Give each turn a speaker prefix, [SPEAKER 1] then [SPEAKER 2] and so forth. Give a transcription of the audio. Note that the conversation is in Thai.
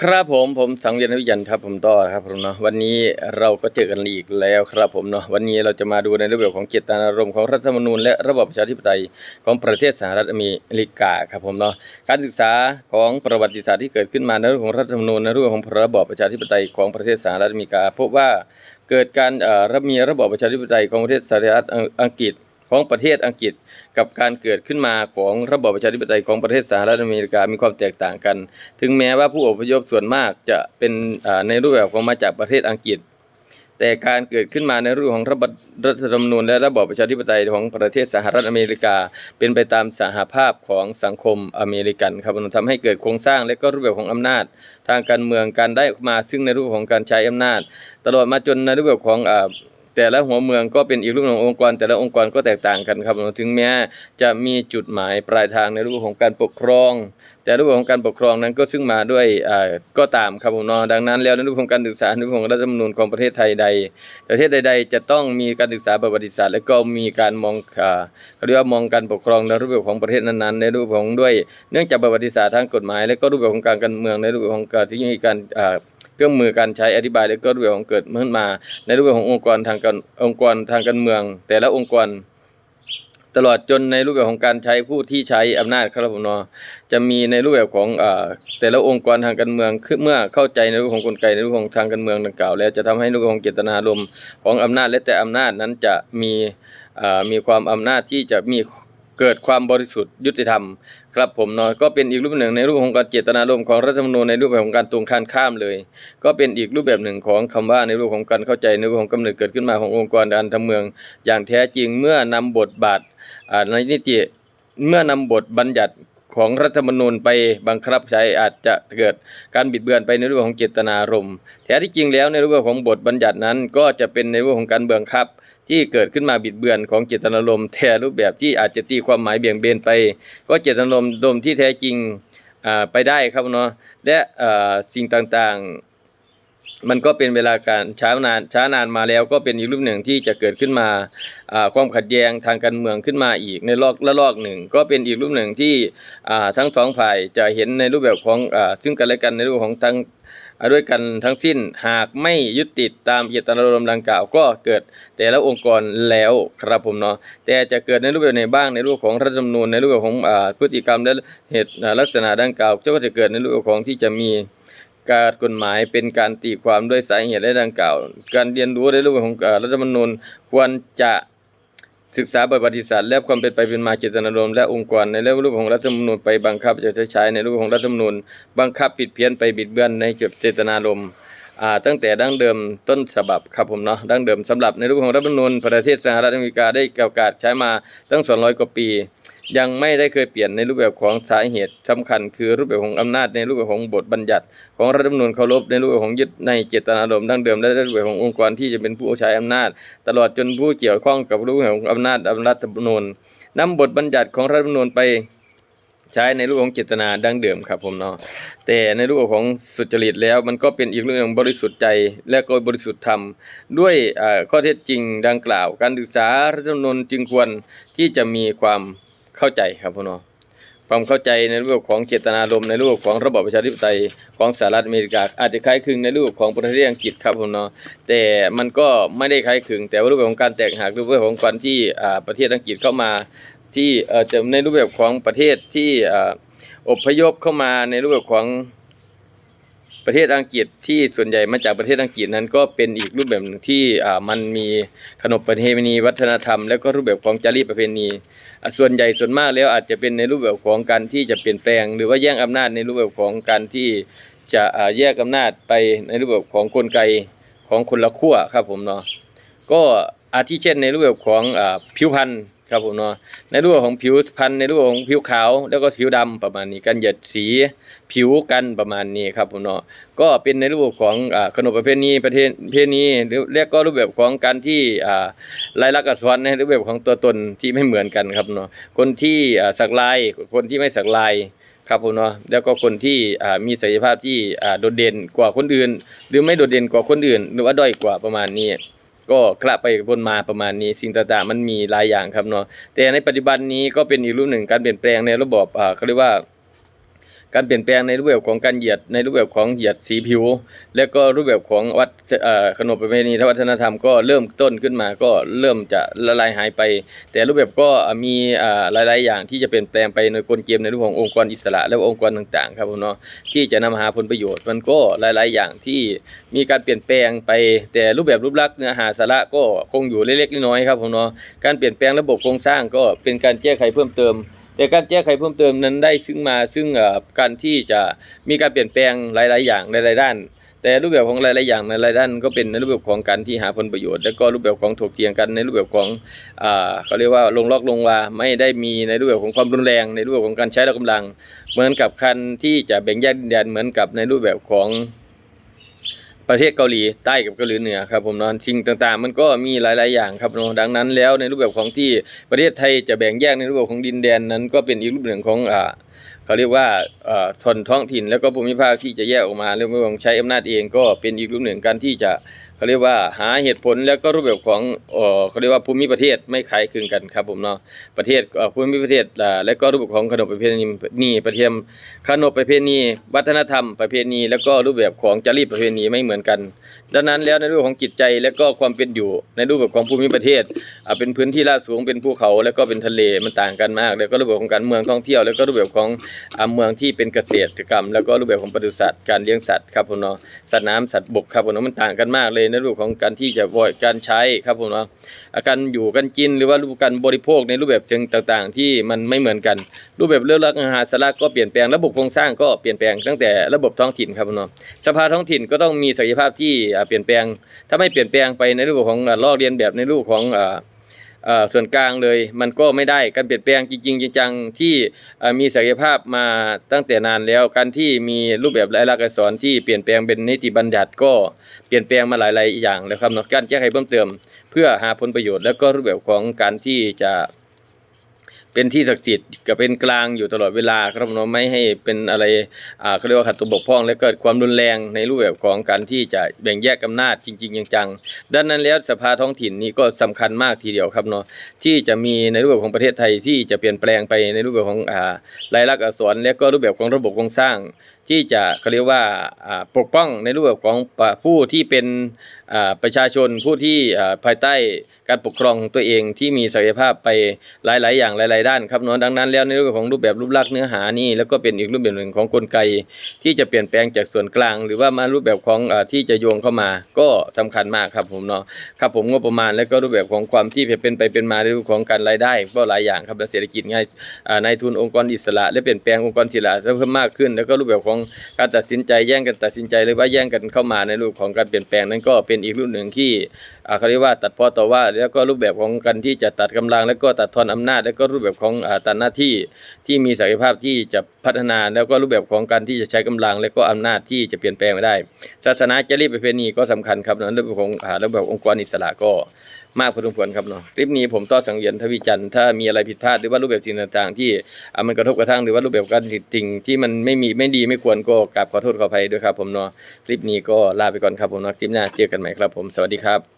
[SPEAKER 1] ครับผมผมสังเวียนวิญญาณครับผมต่อครับผมเนาะวันนี้เราก็เจอกันอีกแล้วครับผมเนาะวันนี้เราจะมาดูในรูปแบบของเจตนารมณ์ของรัฐธรรมนูญและระบบประชาธิปไตยของประเทศสหรัฐอเมริกาครับผมเนาะการศึกษาของประวัติศาสตร์ที่เกิดขึ้นมาในเรื่องของรัฐธรรมนูญในเรื่องของระบอบประชาธิปไตยของประเทศสหรัฐอเมริกาพบว่าเกิดการเอ่อระมีระบอบประชาธิปไตยของประเทศสหรัฐอังกฤษ ของประเทศอังกฤษ กับการเกิดขึ้นมาของระบอบประชาธิปไตยของประเทศสหรัฐอเมริกามีความแตกต่างกัน ถึงแม้ว่าผู้อพยพส่วนมากจะเป็นในรูปแบบของมาจากประเทศอังกฤษ แต่การเกิดขึ้นมาในรูปของรัฐธรรมนูญและระบอบประชาธิปไตยของประเทศสหรัฐอเมริกา เป็นไปตามสหภาพของสังคมอเมริกันครับมันทำให้เกิดโครงสร้างและก็รูปแบบของอำนาจ ทางการเมืองการได้มาซึ่งในรูปของการใช้อำนาจ ตลอดมาจนในรูปแบบของ แต่ละหัวเมืองก็เป็นอีกรูปขององค์กร แต่ละองค์กรก็แตกต่างกันครับถึงแม้จะมีจุดหมายปลายทางในรูปของการปกครอง แต่รูปของการปกครองนั้นก็ซึ่งมาด้วยก็ตามครับผมเนาะดังนั้น แล้วในรูปของการศึกษาในรูปของรัฐธรรมนูญของประเทศไทยใด ประเทศใด ๆ จะต้องมีการศึกษาประวัติศาสตร์ และก็มีการมองอ่าเขาเรียกว่ามองการปกครองในรูปแบบของประเทศนั้นๆ ในรูปของด้วย เนื่องจากประวัติศาสตร์ทางกฎหมาย และก็รูปแบบของการการเมืองในรูปของการที่มีการ เครื่องมือการใช้อธิบายและก็รูปแบบของเกิดขึ้นมา ในรูปแบบขององค์กรทางการองค์กรทางการเมือง แต่ละองค์กร ตลอดจนในรูปแบบของการใช้ผู้ที่ใช้อำนาจครับผมเนาะจะมีในรูปแบบของอแต่ละองค์กรทางการเมืองคือเมื่อเข้าใจในรูปของกลไกในรูปของทางการเมืองดังกล่าวแล้วจะทำให้รูปของเจตนารมณ์ของอำนาจและแต่อำนาจนั้นจะมีมีความอำนาจที่จะมี เกิดความบริสุทธิ์ยุติธรรมครับผมเนาะก็เป็นอีกรูปหนึ่งในรูปของการเจตนารมณ์ของรัฐธรรมนูญในรูปแบบของการตรงข้ามข้ามเลย ก็เป็นอีกรูปแบบหนึ่งของคำว่าในรูปของการเข้าใจในรูปของกำเนิดเกิดขึ้นมาขององค์กรการทำเมือง อย่างแท้จริงเมื่อนำบทบาทอาในนิติเมื่อนำบทบัญญัติของรัฐธรรมนูญไปบังคับใช้อาจจะเกิดการบิดเบือนไปในรูปของเจตนารมณ์แท้ที่จริงแล้วในรูปของบทบัญญัตินั้น ก็จะเป็นในรูปของการเบืองคับ ที่เกิดขึ้นมาบิดเบือนของเจตนารมณ์แทนรูปแบบที่อาจจะตีความหมายเบี่ยงเบนไป ก็เจตนารมณ์ดมที่แท้จริงอ่าไปได้ครับเนาะและอ่าสิ่งต่างๆ มันก็เป็นเวลาการช้านานช้านานมาแล้วก็เป็นอีกรูปหนึ่งที่จะเกิดขึ้นมาความขัดแย้งทางการเมืองขึ้นมาอีกในลอกละลอกหนึ่ง ก็เป็นอีกรูปหนึ่งที่ทั้งสองฝ่ายจะเห็นในรูปแบบของอซึ่งกันและกันในรูปของทั้งด้วยกันทั้งสิ้นหากไม่ยึดติดตามเจตนารมณ์ดังกล่าว ก็เกิดแต่ละองค์กรแล้วครับผมเนาะแต่จะเกิดในรูปแบบไหนบ้างในรูปของรัฐธรรมนูญในรูปแบบของอพฤติกรรมและเหตุลักษณะดังกล่าวก็จะเกิดในรูปแบบของที่จะมี การกฎหมายเป็นการตีความด้วยสาเหตุและดังกล่าว การเรียนรู้ในรูปของรัฐธรรมนูญควรจะศึกษาประวัติศาสตร์และความเป็นไปเป็นมาเจตนารมณ์และองค์กรในรูปของรัฐธรรมนูญไปบังคับจะใช้ในรูปของรัฐธรรมนูญบังคับผิดเพี้ยนไปบิดเบือนในเจตนารมณ์อ่าตั้งแต่ดั้งเดิมต้นฉบับครับผมเนาะดั้งเดิมสำหรับในรูปของรัฐธรรมนูญประเทศสหรัฐอเมริกาได้ประกาศใช้มาตั้ง200กว่าปี ยังไม่ได้เคยเปลี่ยนในรูปแบบของสาเหตุสำคัญ คือรูปแบบของอำนาจในรูปแบบของบทบัญญัติ ของรัฐธรรมนูญเคารพในรูปแบบของยึดในเจตนารมณ์ดั้งเดิมและรูปแบบขององค์กรที่จะเป็นผู้ใช้อำนาจ ตลอดจนผู้เกี่ยวข้องกับรูปแบบของอำนาจอำรัฐธรรมนูญนำบทบัญญัติของรัฐธรรมนูญไปใช้ในรูปของเจตนาดั้งเดิมครับผมเนาะแต่ในรูปของสุจริตแล้วมันก็เป็นอีกเรื่องบริสุทธิ์ใจและก็บริสุทธิ์ธรรม ด้วยข้อเท็จจริงดังกล่าว การศึกษารัฐธรรมนูญจึงควรที่จะมีความ เข้าใจครับพี่น้องความเข้าใจในรูปของเจตนารมณ์ในรูปของระบอบประชาธิปไตยของสหรัฐอเมริกาอาจจะคล้ายคลึงในรูปของประเทศอังกฤษครับผมเนาะแต่มันก็ไม่ได้คล้ายคลึง แต่ว่ารูปแบบของการแตกหักรูปแบบของการที่ประเทศอังกฤษเข้ามาที่จะในรูปแบบของประเทศที่อพยพเข้ามาในรูปแบบของ ประเทศอังกฤษที่ส่วนใหญ่มาจากประเทศอังกฤษนั้นก็เป็นอีกรูปแบบหนึ่งที่มันมีขนบประเพณีวัฒนธรรม แล้วก็รูปแบบของจารีตประเพณี ส่วนใหญ่ส่วนมากแล้วอาจจะเป็นในรูปแบบของการที่จะเปลี่ยนแปลง หรือว่าแย่งอำนาจในรูปแบบของการที่จะแยกอำนาจไปในรูปแบบของกลไกของคนละขั้วครับผมเนาะก็อาทิเช่นในรูปแบบของอผิวพรรณ ครับผมเนาะในรูปของผิวพรรณในรูปของผิวขาว แล้วก็ผิวดำประมาณนี้กันเหยียดสีผิวกันประมาณนี้ครับผมเนาะก็เป็นในรูปของอขนบประเพณีประเทศเพณีหรือเรียกก็รูปแบบของการที่ลายลักษณ์อักษรในรูปแบบของตัวตนที่ไม่เหมือนกันครับเนาะคนที่สักลายคนที่ไม่สักลายครับผมเนาะแล้วก็คนที่มีศักยภาพที่โดดเด่นกว่าคนอื่น หรือไม่โดดเด่นกว่าคนอื่น หรือว่าด้อยกว่าประมาณนี้ ก็กละไปบนมาประมาณนี้ สิ่งต่างๆ มันมีหลายอย่างครับเนาะแต่ในปัจจุบันนี้ก็เป็นอีกรูปหนึ่งการเปลี่ยนแปลงในระบบอ่าเขาเรียกว่า การเปลี่ยนแปลงในรูปแบบของการเหยียดในรูปแบบของเหยียดสีผิว และก็รูปแบบของวัดขนบประเพณีและวัฒนธรรมก็เริ่มต้นขึ้นมาก็เริ่มจะละลายหายไป แต่รูปแบบก็มีหลาย ๆ อย่างที่จะเปลี่ยนแปลงไปในกลเกมในรูปขององค์กรอิสระ และองค์กรต่าง ๆ ครับผมเนาะที่จะนำมาหาผลประโยชน์มันก็หลาย ๆ อย่างที่มีการเปลี่ยนแปลงไปแต่รูปแบบรูปลักษณ์เนื้อหาสาระก็คงอยู่เล็ก ๆ น้อย ๆ ครับผมเนาะการเปลี่ยนแปลงระบบโครงสร้างก็เป็นการแก้ไขเพิ่มเติม แต่การแก้ไขเพิ่มเติมนั้นได้ซึ่งมาซึ่งการที่จะมีการเปลี่ยนแปลงหลาย ๆ อย่างหลายๆด้าน แต่รูปแบบของหลาย ๆ อย่างในหลายด้านก็เป็นในรูปแบบของการที่หาผลประโยชน์ และก็รูปแบบของถกเถียงกันในรูปแบบของเขาเรียกว่าลงล็อกลงวาไม่ได้มีในรูปแบบของความรุนแรง ในรูปแบบของการใช้กำลัง เหมือนกับคันที่จะแบ่งแยกดินแดนเหมือนกับในรูปแบบของ ประเทศเกาหลีใต้กับเกาหลีเหนือครับผมเนอนสิ่งต่างๆ มันก็มีหลาย ๆ อย่างครับเนาะดังนั้นแล้วในรูปแบบของที่ประเทศไทยจะแบ่งแยกในรูปแบบของดินแดนนั้นก็เป็นอีกรูปหนึ่งของอ่าเขาเรียกว่าอ่าชนท้องถิ่นแล้วก็ภูมิภาคที่จะแยกออกมาเรื่องของใช้อำนาจเองก็เป็นอีกรูปหนึ่งการที่จะ เขาเรียกว่าหาเหตุผลแล้วก็รูปแบบของเออเขาเรียกว่าภูมิประเทศไม่คล้ายคลึงกันครับผมเนาะประเทศภูมิประเทศและก็รูปแบบของขนบประเพณีนี่ประเทศขนบประเพณีวัฒนธรรมประเพณี แล้วก็รูปแบบของจารีตประเพณีไม่เหมือนกัน ดังนั้นแล้วในรูปของจิตใจและก็ความเป็นอยู่ในรูปแบบของภูมิประเทศเป็นพื้นที่ราบสูงเป็นภูเขา แล้วก็เป็นทะเลมันต่างกันมาก แล้วก็รูปแบบของการเมืองท่องเที่ยว แล้วก็รูปแบบของเมืองที่เป็นเกษตรกรรม แล้วก็รูปแบบของปศุสัตว์การเลี้ยงสัตว์ครับผมเนาะสัตว์น้ำสัตว์บกครับผมเนาะมันต่างกันมากเลยในรูปของการที่จะบ่อยการใช้ครับผมนะอาการอยู่กันกินหรือว่ารูปการบริโภคในรูปแบบจึงต่างๆ ที่มันไม่เหมือนกัน รูปแบบเรื่องรักอาหารสาระก็เปลี่ยนแปลงระบบโครงสร้างก็เปลี่ยนแปลงตั้งแต่ระบบท้องถิ่นครับผมนะสภาท้องถิ่นก็ต้องมีศักยภาพที่เปลี่ยนแปลง ถ้าไม่เปลี่ยนแปลงไปในรูปของลอกเรียนแบบในรูปของอ ส่วนกลางเลยมันก็ไม่ได้การเปลี่ยนแปลงจริงๆจังๆที่มีศักยภาพมาตั้งแต่นานแล้วการที่มีรูปแบบลายลักษณ์อักษรที่เปลี่ยนแปลงเป็นนิติบัญญัติก็เปลี่ยนแปลงมาหลายๆอย่างแล้วครับเนาะการแก้ไขเพิ่มเติม เพื่อหาผลประโยชน์ แล้วก็รูปแบบของการที่จะ เป็นที่ศักดิ์สิทธิ์กับเป็นกลางอยู่ตลอดเวลาครับเนไม่ให้เป็นอะไรอ่าเขาเรียกว่าขัดตัวบกพร่อง และเกิดความรุนแรงในรูปแบบของการที่จะแบ่งแยกอำนาจจริง ๆ จังๆดังนั้นแล้วสภาท้องถิ่นนี้ก็สำคัญมากทีเดียวครับเนาะที่จะมีในรูปแบบของประเทศไทยที่จะเปลี่ยนแปลงไปในรูปแบบของอ่าลายลักษณ์อักษร และก็รูปแบบของระบบโครงสร้าง ที่จะเขาเรียกว่าปกป้องในรูปแบบของผู้ที่เป็นประชาชนผู้ที่ภายใต้การปกครองตัวเองที่มีศักยภาพไปหลาย ๆ อย่างหลาย ๆ ด้านครับเนาะดังนั้นแล้วในเรูปแบบของรูปแบบรูปลักษณ์เนื้อหานี่แล้วก็เป็นอีกรูปแบบหนึ่งของกลไก ที่จะเปลี่ยนแปลงจากส่วนกลาง หรือว่ามารูปแบบของอที่จะโยงเข้ามา ก็สำคัญมากครับผมเนาะครับผมงบประมาณและก็รูปแบบของความที่เป็นไปเป็นมาในรูปของการรายได้ ก็หลายอย่างครับและเศรษฐกิจง่ายนายทุนองค์กรอิสระ และเปลี่ยนแปลงองค์กรอิสระเพิ่มมากขึ้น แล้วก็รูปแบบของการตัดสินใจแย่งกันตัดสินใจหรือว่าแย่งกันเข้ามาในรูปของการเปลี่ยนแปลงนั้นก็เป็นอีกรูปหนึ่งที่เขาเรียกว่าตัดพ้อต่อว่า แล้วก็รูปแบบของการที่จะตัดกำลัง แล้วก็ตัดทอนอำนาจ แล้วก็รูปแบบของตัดหน้าที่ที่มีศักยภาพที่จะพัฒนา แล้วก็รูปแบบของการที่จะใช้กำลัง และก็อำนาจที่จะเปลี่ยนแปลงไม่ได้ ศาสนาจรีตประเพณีก็สำคัญครับเนาะเรื่องของรื่องแบบองค์กรอิสระก็มากพอสมควรครับเนาะคลิปนี้ผมต่อสังเวียนทวีจันทร์ถ้ามีอะไรผิดพลาดหรือว่ารูปแบบสิ่งต่างๆ ที่มันกระทบกระทั่งหรือว่ารูปแบบการจริงที่มันไม่มีไม่ดีไม่ควรก็กราบขอโทษขออภัยด้วยครับผมเนาะคลิปนี้ก็ลาไปก่อนครับผมเนาะคลิปหน้าเจอกันใหม่ครับผม สวัสดีครับ